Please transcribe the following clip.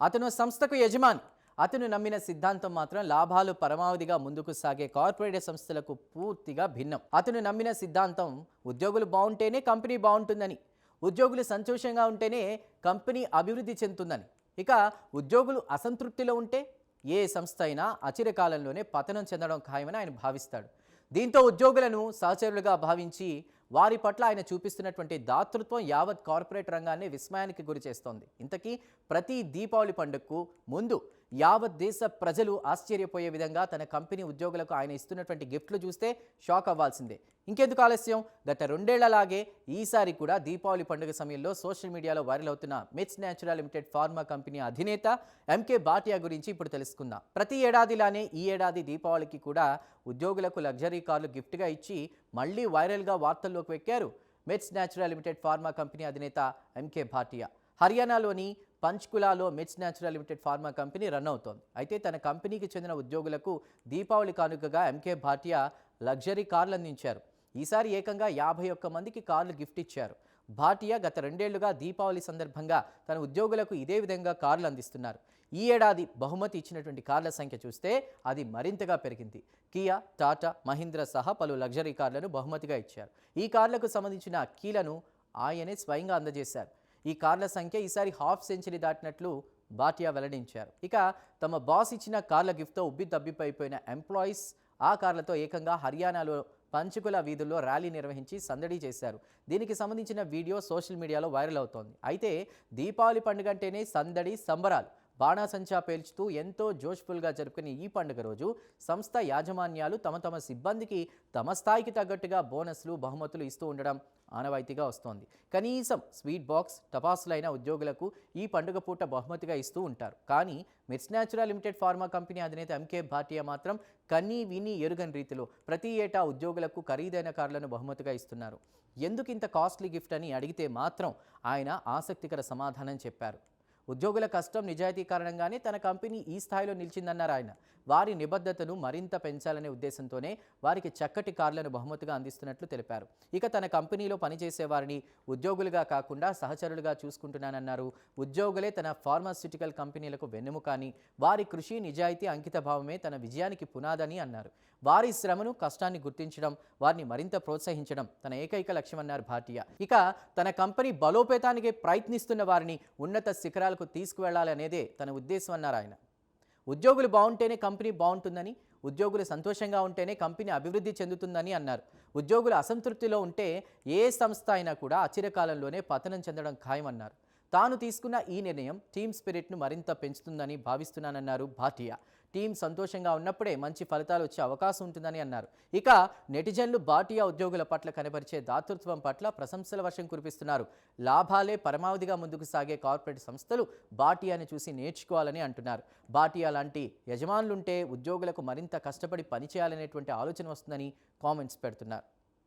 అతను సంస్థకు యజమాని. అతను నమ్మిన సిద్ధాంతం మాత్రం లాభాలు పరమావధిగా ముందుకు సాగే కార్పొరేట్ సంస్థలకు పూర్తిగా భిన్నం. అతను నమ్మిన సిద్ధాంతం ఉద్యోగులు బాగుంటేనే కంపెనీ బాగుంటుందని ఉద్యోగులు సంతోషంగా ఉంటేనే కంపెనీ అభివృద్ధి చెందుతుందని. ఇక ఉద్యోగులు అసంతృప్తిలో ఉంటే ఏ సంస్థ అయినా అచిరకాలంలోనే పతనం చెందడం ఖాయమని ఆయన భావిస్తాడు. దీంతో ఉద్యోగులను సహచరులుగా భావించి వారి పట్ల ఆయన చూపిస్తున్నటువంటి దాతృత్వం యావత్ కార్పొరేట్ రంగాన్ని విస్మయానికి గురి చేస్తోంది. ఇంతకీ ప్రతి దీపావళి పండుగకు ముందు యావత్ దేశ ప్రజలు ఆశ్చర్యపోయే విధంగా తన కంపెనీ ఉద్యోగులకు ఆయన ఇస్తున్నటువంటి గిఫ్ట్లు చూస్తే షాక్ అవ్వాల్సిందే. ఇంకెందుకు ఆలస్యం? గత రెండేళ్ళలాగే ఈసారి కూడా దీపావళి పండుగ సమయంలో సోషల్ మీడియాలో వైరల్ అవుతున్న Mits natural limited pharma company అధినేత ఎంకే భాటియా గురించి ఇప్పుడు తెలుసుకుందాం. ప్రతి ఏడాదిలానే ఈ ఏడాది దీపావళికి కూడా ఉద్యోగులకు లగ్జరీ కార్లు గిఫ్ట్గా ఇచ్చి మళ్ళీ వైరల్గా వార్తల్లోకి వెక్కారు Mits natural limited pharma company అధినేత ఎంకే భాటియా. హర్యానాలోని పంచ్కులాలో Mits natural limited pharma company run అవుతోంది. అయితే తన కంపెనీకి చెందిన ఉద్యోగులకు దీపావళి కానుకగా ఎంకే భాటియా లగ్జరీ కార్లు అందించారు. ఈసారి ఏకంగా యాభై ఒక్క మందికి కార్లు గిఫ్ట్ ఇచ్చారు. భాటియా గత రెండేళ్ళుగా దీపావళి సందర్భంగా తన ఉద్యోగులకు ఇదే విధంగా కార్లు అందిస్తున్నారు. ఈ ఏడాది బహుమతి ఇచ్చినటువంటి కార్ల సంఖ్య చూస్తే అది మరింతగా పెరిగింది. కియా టాటా మహీంద్ర సహా పలు లగ్జరీ కార్లను బహుమతిగా ఇచ్చారు. ఈ కార్లకు సంబంధించిన కీలను ఆయనే స్వయంగా అందజేశారు. ఈ కార్ల సంఖ్య ఈసారి హాఫ్ సెంచరీ దాటినట్లు భాటియా వెల్లడించారు. ఇక తమ బాస్ ఇచ్చిన కార్ల గిఫ్ట్తో ఉబ్బి తబ్బిపోయిపోయిన ఎంప్లాయీస్ ఆ కార్లతో ఏకంగా హర్యానాలో పంచుకుల వీధుల్లో ర్యాలీ నిర్వహించి సందడి చేశారు. దీనికి సంబంధించిన వీడియో సోషల్ మీడియాలో వైరల్ అవుతోంది. అయితే దీపావళి పండుగ అంటేనే సందడి సంబరాలు. బాణాసంచా పేల్చుతూ ఎంతో జోష్ఫుల్గా జరుపుకునే ఈ పండుగ రోజు సంస్థ యాజమాన్యాలు తమ తమ సిబ్బందికి తమ స్థాయికి తగ్గట్టుగా బోనస్లు బహుమతులు ఇస్తూ ఉండడం ఆనవాయితీగా వస్తోంది. కనీసం స్వీట్ బాక్స్ టపాసులైన ఉద్యోగులకు ఈ పండుగ పూట బహుమతిగా ఇస్తూ ఉంటారు. కానీ Mits natural limited pharma company అధినేత ఎంకే భాటియా మాత్రం కన్నీ విని ఎరుగని రీతిలో ప్రతి ఏటా ఉద్యోగులకు ఖరీదైన కార్లను బహుమతిగా ఇస్తున్నారు. ఎందుకు ఇంత కాస్ట్లీ గిఫ్ట్ అని అడిగితే మాత్రం ఆయన ఆసక్తికర సమాధానం చెప్పారు. ఉద్యోగుల కష్టం నిజాయితీ కారణంగానే తన కంపెనీ ఈ స్థాయిలో నిలిచిందన్నారు ఆయన. వారి నిబద్ధతను మరింత పెంచాలనే ఉద్దేశంతోనే వారికి చక్కటి కార్లను బహుమతిగా అందిస్తున్నట్లు తెలిపారు. ఇక తన కంపెనీలో పనిచేసే వారిని ఉద్యోగులుగా కాకుండా సహచరులుగా చూసుకుంటున్నానన్నారు. ఉద్యోగులే తన ఫార్మాస్యూటికల్ కంపెనీలకు వెన్నెముక అని వారి కృషి నిజాయితీ అంకితభావమే తన విజయానికి పునాదని అన్నారు. వారి శ్రమను కష్టాన్ని గుర్తించడం వారిని మరింత ప్రోత్సహించడం తన ఏకైక లక్ష్యమన్నారు భాటియా. ఇక తన కంపెనీ బలోపేతానికి ప్రయత్నిస్తున్న వారిని ఉన్నత శిఖరాలకు తీసుకువెళ్ళాలనేదే తన ఉద్దేశం అన్నారు ఆయన. ఉద్యోగులు బాగుంటేనే కంపెనీ బాగుంటుందని ఉద్యోగులు సంతోషంగా ఉంటేనే కంపెనీ అభివృద్ధి చెందుతుందని అన్నారు. ఉద్యోగులు అసంతృప్తిలో ఉంటే ఏ సంస్థ అయినా కూడా అచిరకాలంలోనే పతనం చెందడం ఖాయమన్నారు. తాను తీసుకున్న ఈ నిర్ణయం టీమ్ స్పిరిట్ను మరింత పెంచుతుందని భావిస్తున్నానన్నారు భాటియా. టీం సంతోషంగా ఉన్నప్పుడే మంచి ఫలితాలు వచ్చే అవకాశం ఉంటుందని అన్నారు. ఇక నెటిజన్లు భాటియా ఉద్యోగుల పట్ల కనబరిచే దాతృత్వం పట్ల ప్రశంసల వర్షం కురిపిస్తున్నారు. లాభాలే పరమావధిగా ముందుకు సాగే కార్పొరేట్ సంస్థలు బాటియాని చూసి నేర్చుకోవాలని అంటున్నారు. బాటియా లాంటి యజమానులుంటే ఉద్యోగులకు మరింత కష్టపడి పనిచేయాలనేటువంటి ఆలోచన వస్తుందని కామెంట్స్ పెడుతున్నారు.